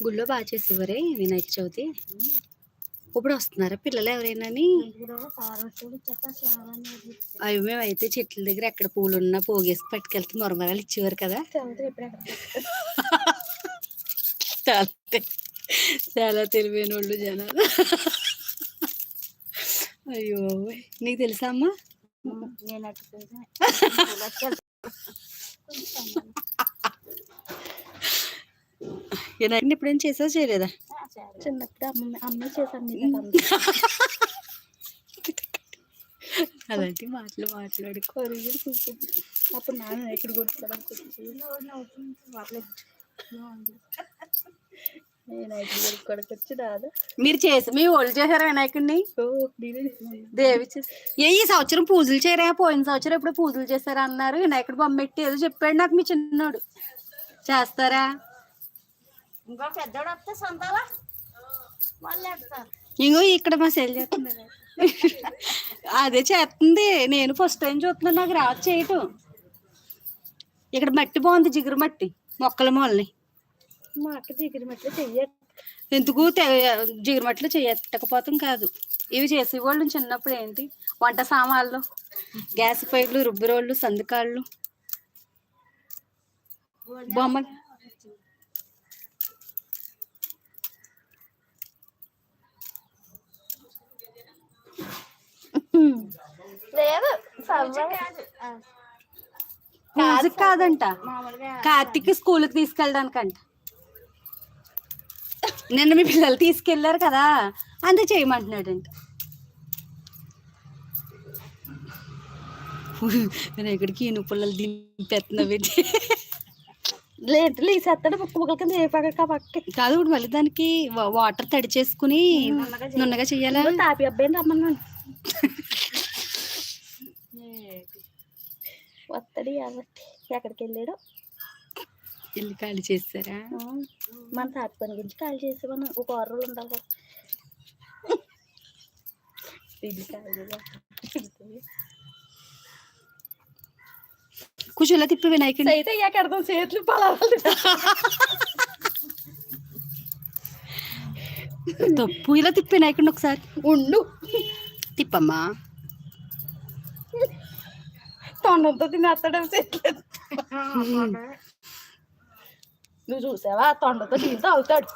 గుళ్ళో బాగా చేసేవారే వినాయక చవితి. ఇప్పుడు వస్తున్నారా పిల్లలు ఎవరైనా అవి మేమైతే చెట్ల దగ్గర ఎక్కడ పూలు ఉన్నా పోగేసి పట్టుకెళ్తే మొరమరాలు ఇచ్చేవారు కదా. చాలా తెలివైన వాళ్ళు జనాలు. అయ్యో. నీకు తెలుసా అమ్మా? వినాయకుని ఎప్పుడేం చేసావు చేయలేదా చిన్నప్పుడు అమ్మ అమ్మ. చేశాను అలాంటి మాటలు మాట్లాడుకో అప్పుడు నాన్న ఎక్కడ కొడుకోవడానికి మీరు చేసి మీ వాళ్ళు చేశారా వినాయకుడిని. దేవి చేసి ఏ ఈ సంవత్సరం పూజలు చేయరా? పోయిన సంవత్సరం ఎప్పుడు పూజలు చేశారా అన్నారు. వినాయకుడు బొమ్మ పెట్టి ఏదో చెప్పాడు నాకు మీ చిన్నోడు. చేస్తారా? ఇంకో పెద్దోడు వస్తే సొంతాలా వాళ్ళు వేస్తారు. ఇంకో ఇక్కడ మా సెల్ చేస్తున్నారు. అదే చేస్తుంది. నేను ఫస్ట్ టైం చూస్తున్నాను. నాకు రాదు చేయటం. ఇక్కడ మట్టి బాగుంది జిగురు మట్టి. మొక్కల మొలని. మా అక్క దిగిరి మట్ల చెయ్యరు. ఎందుకు? జిగురు మట్టిలో చేయకపోతాం కాదు. ఇవి చేసేవాళ్ళు చిన్నప్పుడు ఏంటి? వంట సామాన్లు గ్యాస్ పైర్లు రుబ్బురోళ్ళు సందుకాళ్ళు. బొమ్మ లేదు మ్యూజిక్ కాదంట. కార్తీక్ స్కూల్కి తీసుకెళ్ళడానికంట. నిన్న మీ పిల్లలు తీసుకెళ్ళారు కదా అంతే చేయమంటున్నాడంట. వినాయకుడికి ఈను పుల్లలు దింపెత్తున్నవి లేదు లేసేస్తాడు ముక్క ముక్కల కింద ఏ పక్క పక్క. కాదు ఇప్పుడు మళ్ళీ దానికి వాటర్ తడి చేసుకుని నున్నగా చెయ్యాలా? తాపి అబ్బాయిని రమ్మన్నాను. వస్తాడు కాబట్టి ఎక్కడికి వెళ్ళాడు ఇల్లు ఖాళీ చేస్తారా? మన తాపి పని గురించి కాల్ చేసేవాను ఒక ఆరు రోజులు ఉండాలి కదా. ఇది ఖాళీ. కూర్చోలా తిప్పి వినాయకుడి అయితే అర్థం చేతులు పలాలి తప్పు. ఇలా తిప్పి వినాయకుడిని ఒకసారి. ఉండు. తిప్పమ్మా. తొండంతో తినేస్తాడు చేతులు నువ్వు చూసావా? తొండతో దీంతో అవుతాడు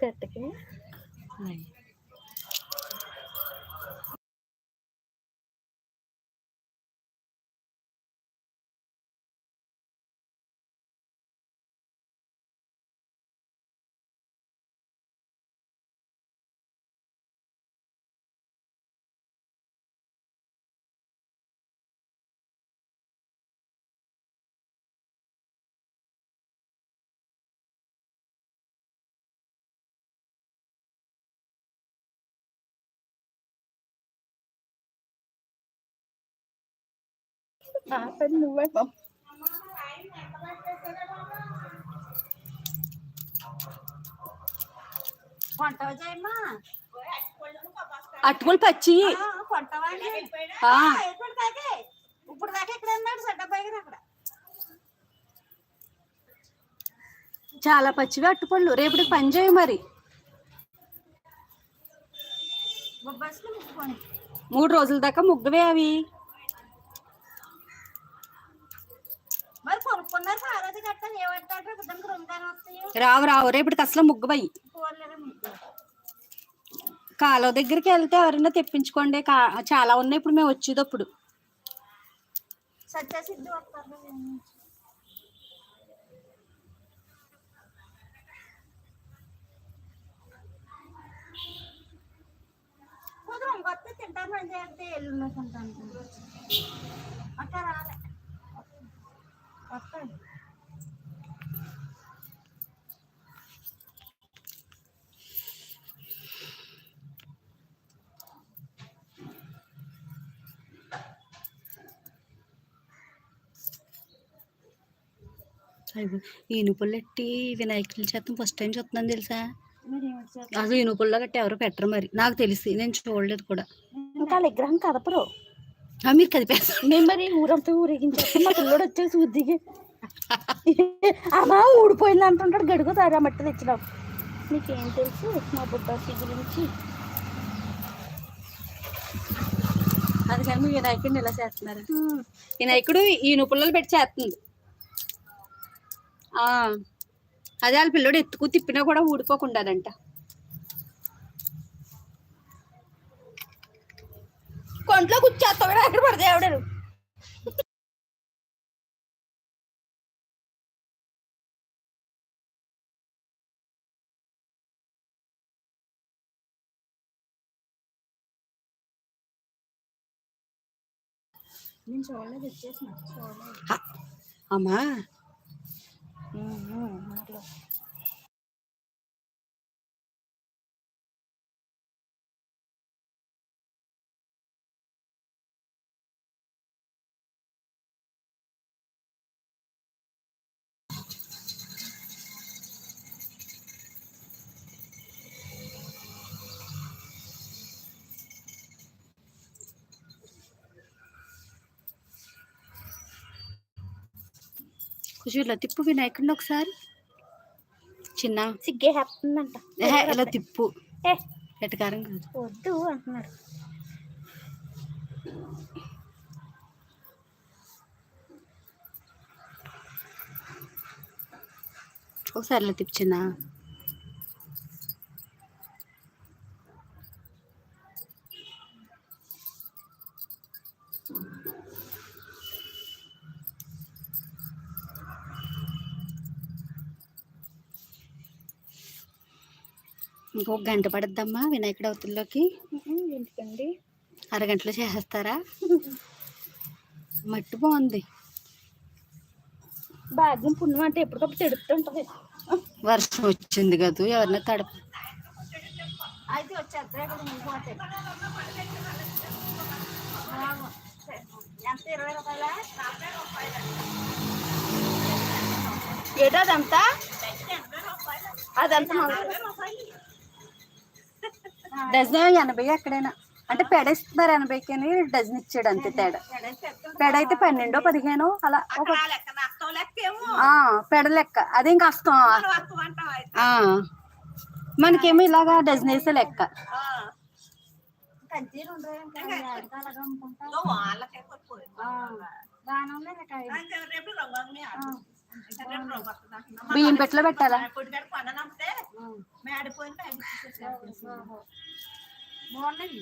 చెట్టుకి. నా పని నువ్వే. పంపు. కొంటవా జయమ్మా? అటుకులు పచ్చి. ఇప్పుడు దాకే. ఇక్కడ ఉన్నాడు పైగా అక్కడ చాలా పచ్చివి అట్టుపళ్ళు రేపటికి పని చేయి మరి. మూడు రోజుల దాకా ముగ్గవే అవి. మరి కొనుక్కున్నారు కట్టాలి ఏమంటారు వస్తాయి? రావు రావు రేపటికి అసలు ముగ్గు కాలువ దగ్గరికి వెళ్తే ఎవరైనా తెప్పించుకోండి కా- చాలా ఉన్నాయి ఇప్పుడు మేము వచ్చేటప్పుడు. వస్తారు కుదరం కొత్త తింటాను అని చెప్తే ఎల్లుండి ఈనుపుల్లెట్టి వినాయకుల చేతం ఫస్ట్ టైం చూస్తున్నాను తెలుసా? అసలు ఈనుపుల్ల గట్టి ఎవరు పెట్టరు మరి. నాకు తెలిసి నేను చూడలేదు కూడా. ఇంకా విగ్రహం కదపరు. మీరు కదిపేస్తారు మేము మరి ఊరంతా ఊరేగించేస్తాం మా పిల్లడు వచ్చేసి ఉద్దిగి. అమ్మా ఊడిపోయింది అంటుంటాడు గడుగు తారా మట్టి తెచ్చినాం నీకేం తెలుసు మా బుడ్డాసి గురించి? అందుకని మీ వినాయకుడిని ఇలా చేస్తున్నారు? వినాయకుడు ఈయన పుల్లలు పెట్టి చేస్తుంది. ఆ, అదే వాళ్ళ పిల్లడు ఎత్తుకు తిప్పినా కూడా ఊడిపోకుండాదంట. కొంట్లో కూర్చేస్తాడు అక్కడ పడితే ఆవిడరు నేను చూడలేదు వచ్చేసిన చూడలేదు. హ, అమ్మా. ఇలా తిప్పు వినాయకుడిని ఒకసారి. చిన్న. సిగ్గే ఇలా తిప్పు. ఎటకారం కాదు. వద్దు అంటున్నాడు. ఒకసారి ఇలా తిప్పు చిన్న. ఇంకొక గంట పడద్దమ్మా వినాయకుడు అవతల్లోకి. ఎందుకండి అరగంటలో చేసేస్తారా? మట్టి బాగుంది. భాగ్యం పుణ్యం అంటే ఎప్పటికప్పుడు తెడుతుంటది వర్షం వచ్చింది కదా ఎవరిన తడప అయితే వచ్చేద్దా ఇక్కడ ముందు ఎంత? ఇరవై రూపాయలా? ఏటో అదంతా? అదంతా డజన్ ఎనభై ఎక్కడైనా. అంటే పెడ ఇస్తున్నారు ఎనభైకి అని డజన్ ఇచ్చాడు అంతే తేడా. పెడ అయితే పన్నెండో పదిహేను అలా ఒక లెక్క నష్టం లెక్క ఏమో ఆ, పెడ లెక్క. అదేం అయితే? ఆ. మనకేమో ఇలాగా డజన్ వేసే లెక్క. ఇంకా వాళ్ళకే బియ్యం పెట్టులో పెట్టాలా? బాగున్నాయి.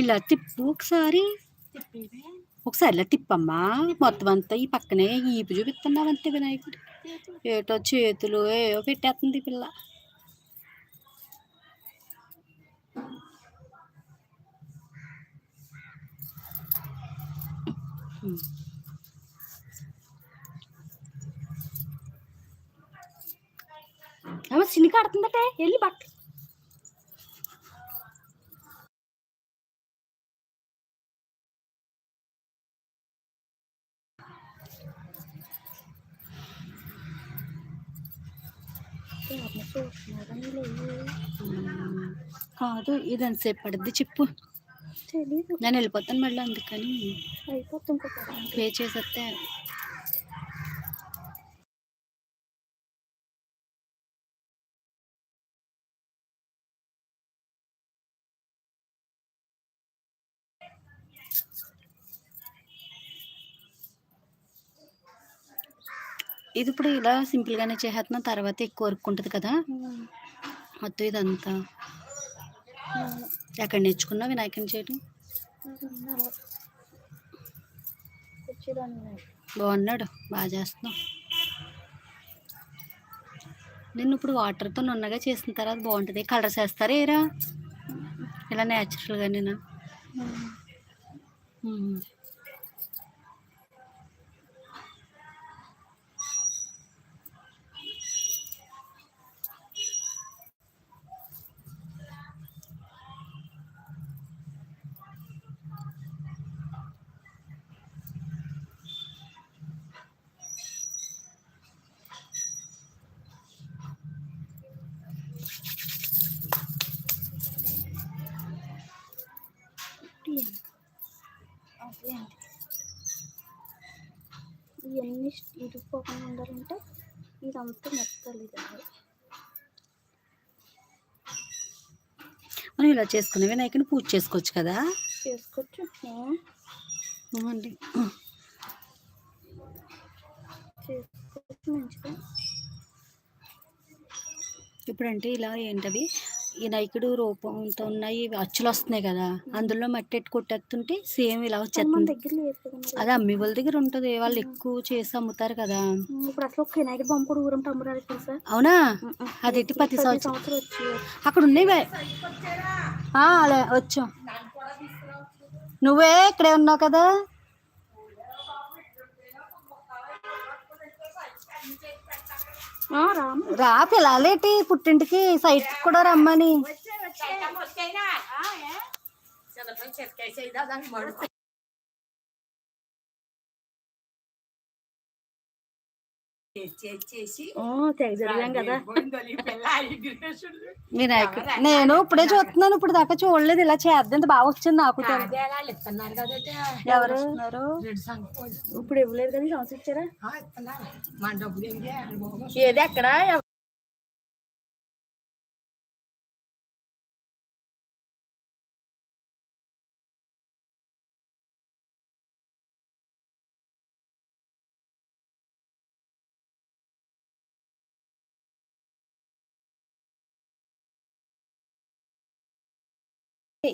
ఇలా తిప్పు ఒకసారి. ఒకసారి ఇలా తిప్పమ్మా. మొత్తం అంతా ఈ పక్కనే ఈపు చూపిస్తున్నావు అంతే వినాయకుడు. ఏటో చేతులు ఏవో పెట్టేస్తుంది పిల్ల. అమ్మ ఏమో కడుతుందటే వెళ్ళి బట్ట. కాదు ఇది ఎంతసేపు పడుద్ది చెప్పు నేను వెళ్ళిపోతాను మళ్ళీ అందుకని. పే చేసేస్తే ఇది ఇప్పుడు ఇలా సింపుల్గానే చేసేస్తున్నాం తర్వాత ఎక్కువ వర్క్ ఉంటుంది కదా. మొత్తం ఇదంతా. ఎక్కడ నేర్చుకున్నా వినాయకుని. వచ్చేదాన్ని బాగున్నాడు బాగా చేస్తున్నావు. నేను ఇప్పుడు వాటర్తో నున్నగా చేసిన తర్వాత బాగుంటుంది. కలర్స్ వేస్తారా ఏరా? ఇలా న్యాచురల్గా నేను ఇవన్నీ ఇరిగిపోకుండా ఉండాలంటే ఇదంతా మెత్తలు ఇది మనం ఇలా చేసుకునే వినాయకుని పూజ చేసుకోవచ్చు కదా? చేసుకోవచ్చు. అవునండి. చేసుకోవచ్చు మంచిగా. ఇప్పుడంటే ఇలా ఏంటవి? ఈ నైకుడు రూపంతో ఉన్నాయి ఇవి అచ్చులు వస్తున్నాయి కదా అందులో మట్టి ఎట్టు కొట్టేస్తుంటే సేమ్ ఇలా వచ్చేస్తుంది. అది అమ్మి వాళ్ళ దగ్గర ఉంటుంది. వాళ్ళు ఎక్కువ చేసి అమ్ముతారు కదా. వినాయకుడు అవునా. అది ఎట్టి ప్రతి సంవత్సరం. అక్కడ ఉన్నాయి అలా వచ్చాం. నువ్వే ఇక్కడే ఉన్నావు కదా ఆ, రాము రా పిల్లలేటి పుట్టింటికి సైట్ కూడా రమ్మని. నేను ఇప్పుడే చూస్తున్నాను ఇప్పుడు దాకా చూడలేదు ఇలా చేద్దాం బాగా వచ్చింది నాకు ఎవరు ఇప్పుడు ఇవ్వలేదు కదా ఈ సంవత్సరం ఇచ్చారా? ఏది ఎక్కడ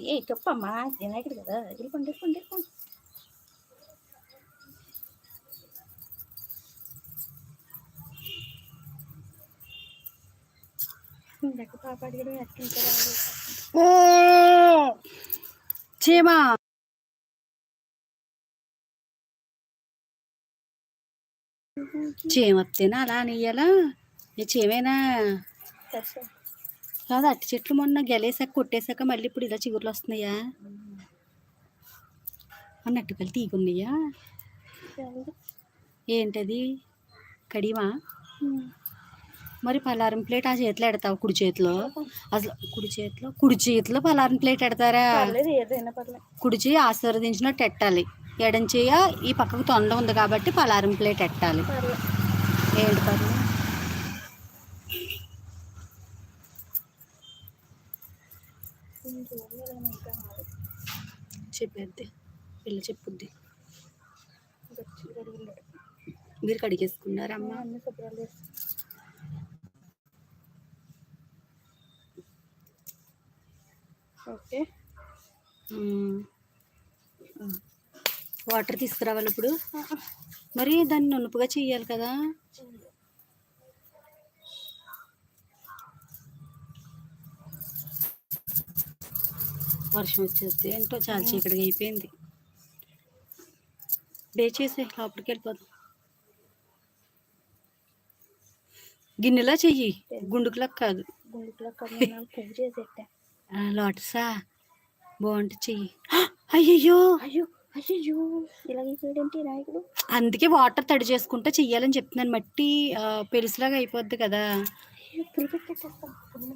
ఏ చెప్పమ్మా వినాయకుడు కదా. వెళ్ళిపోండి చీమా! అలా అనేయాలా ఏ చీమేనా? కాదు అట్టి చెట్లు మొన్న గెలేసాక కొట్టేశాక మళ్ళీ ఇప్పుడు ఇలా చిగుర్లు వస్తున్నాయా? మొన్న అట్టుకలు తీగున్నాయా ఏంటది? కడిమా? మరి పలారం ప్లేట్ ఆ చేతిలో ఎడతావు కుడి చేతిలో? అసలు కుడి చేతిలో? కుడి చేతిలో పలారం ప్లేట్ ఎడతారా కుడి చేయి ఆశీర్వదించినట్టు ఎట్టాలి? ఎడం చేయ ఈ పక్కకు తొండ ఉంది కాబట్టి పలారం ప్లేట్ ఎట్టాలి? ఏంటి పర్లేదు నేను చూడలేదు ఇంకా నాది. చెప్పేద్ది పిల్ల చెప్పుద్ది. మీరు కడిగేసుకున్నారమ్మా అన్ని శుభ్రాలు చేసి ఓకే. వాటర్ తీసుకురావాలి ఇప్పుడు మరి దాన్ని నునుపుగా చెయ్యాలి కదా? వర్షం వచ్చేస్తే ఏంటో చాలా చీకటిగా అయిపోయింది. బే చేసే లోపలికి వెళ్ళిపోదాం. గిన్నెలా చెయ్యి? గుండుకులా కాదు. లోటసా బాగుంటుంది చెయ్యి. అయ్యయ్యో! అయ్యో అయ్యో ఇలాగైపోయాడేంటి నాయకుడు. అందుకే వాటర్ తడి చేసుకుంటా చెయ్యాలని చెప్తున్నాను. మట్టి ఆ, పెరుసులాగా అయిపోద్ది కదా అయ్యో పులి పెట్టేస్తాం పులి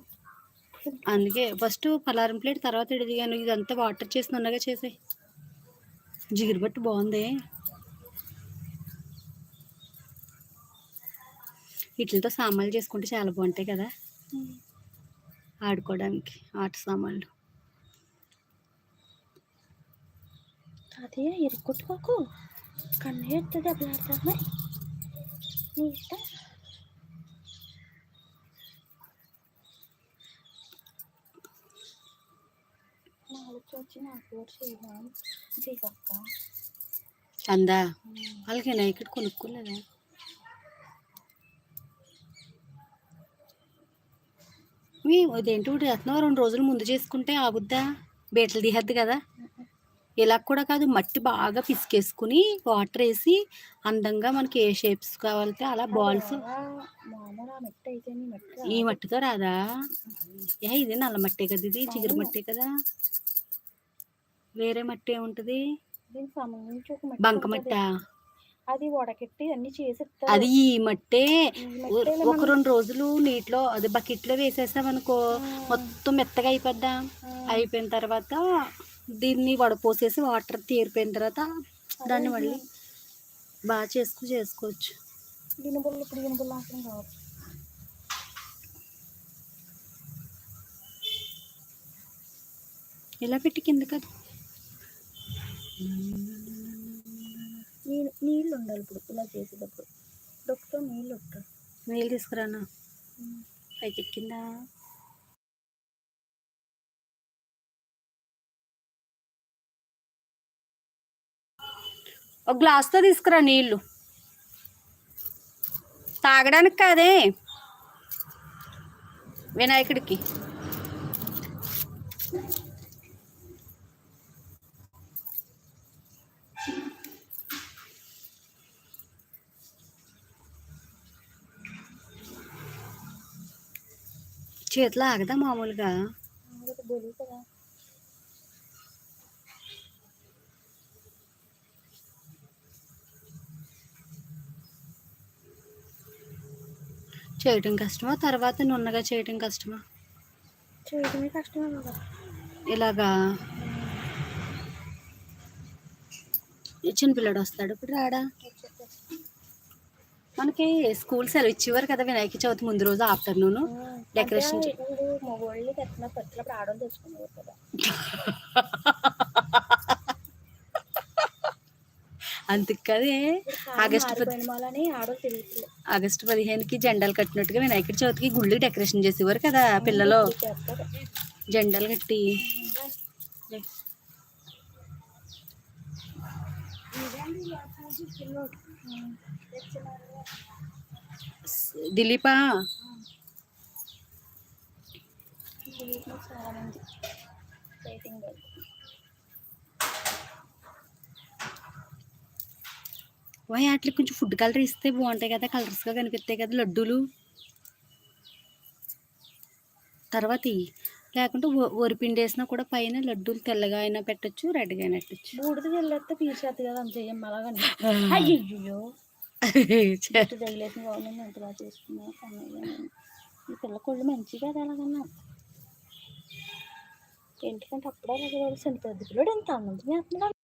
అందుకే ఫస్ట్ పలారం ప్లేట్ తర్వాత ఇడిగాను ఇదంతా వాటర్ చేసి నున్నగా చేసే జిగురు బట్టి బాగుంది వీటితో సామాన్లు చేసుకుంటే చాలా బాగుంటాయి కదా. ఆడుకోవడానికి ఆట సామాన్లు. అదే ఇరుక్కొట్టుకోకు కన్ను ఎత్తుంది అప్పుడు ఆడతావు నీ ఇష్టం నాలుగు వచ్చి నాకు కూడా చేయడం దిగక్క అందా? వాళ్ళకి ఇక్కడ కొనుక్కోలేదా మీ ఇదేంటి ఒకటి చేస్తున్నావు రెండు రోజులు ముందు చేసుకుంటే ఆగుద్దా? బీటలు తీయద్దు కదా. ఇలా కూడా కాదు మట్టి బాగా పిసికేసుకుని వాటర్ వేసి అందంగా మనకి ఏ షేప్స్ కావాలంటే అలా బాల్స్ ఈ మట్టితో రాదా? ఏ ఇది నల్ల మట్టే కదా ఇది చిగురు మట్టే కదా. వేరే మట్టి ఏముంటది? దీనికి సంబంధించి ఒక మట్టి బంక ఉంటది. మట్ట? అది వడకెట్టి అన్ని చేసి. అది ఈ మట్టే ఒక రెండు రోజులు నీటిలో అది బకెట్లో వేసేసామనుకో మొత్తం మెత్తగా అయిపోద్దా? అయిపోయిన తర్వాత దీన్ని వడపోసేసి వాటర్ తీరిపోయిన తర్వాత దాన్ని మళ్ళీ బాగా చేసుకు చేసుకోవచ్చు. గినుబుల్లు ఇప్పుడు గినుబుల్లు అవసరం కావచ్చు. ఇలా పెట్టి కింద కదా నీళ్ళు నీళ్ళు ఉండాలి ఇప్పుడు ఇలా చేసేటప్పుడు. డొక్కుతో నీళ్ళు ఉంటాయి నీళ్ళు తీసుకురానా? పైకి ఎక్కిందా? ఒక గ్లాస్తో తీసుకురా నీళ్ళు. తాగడానికి కాదే. వినాయకుడికి. చేతిలో ఆగదా మామూలుగా? చేయటం కష్టమా? తర్వాత నున్నగా చేయటం కష్టమా? చేయడమే కష్టమే ఇలాగా? చిన్నపిల్లడు వస్తాడు. ఇప్పుడు రాడా? మనకి స్కూల్ సెలవు ఇచ్చేవారు కదా వినాయక చవితి ముందు రోజు ఆఫ్టర్నూన్ డెకరేషన్ చే- ఇప్పుడు మగోళ్ళు ఎట్లా పట్టినప్పుడు ఆడవాళ్ళు తెచ్చుకునేవారు కదా. అందుకు కదే ఆగస్టు ఆగస్టు పదిహేనుకి జెండాలు కట్టినట్టుగా వినాయకుడి చవితికి గుళ్ళు డెకరేషన్ చేసేవారు కదా పిల్లలు. జెండాలు కట్టి. దిలీపా? దీంట్లో వాటికి కొంచెం ఫుడ్ కలర్ ఇస్తే బాగుంటాయి కదా కలర్స్గా కనిపిస్తాయి కదా లడ్డూలు. తర్వాత లేకుంటే వరిపిండి వేసినా కూడా పైన లడ్డూలు తెల్లగా అయినా పెట్టచ్చు రెడ్గా అయినా పెట్టచ్చు. బూడిద వెళ్ళేస్తే పీచేది కదా అంత చెయ్యం అలాగని. అయ్యో తగిలేసిన చేసుకున్నా ఈ పిల్ల కొళ్ళు మంచి కదా అలాగన్నా. ఎందుకంటే అప్పుడే అలాగే పిల్లడు ఎంత అన్నం తినేస్తున్నాడు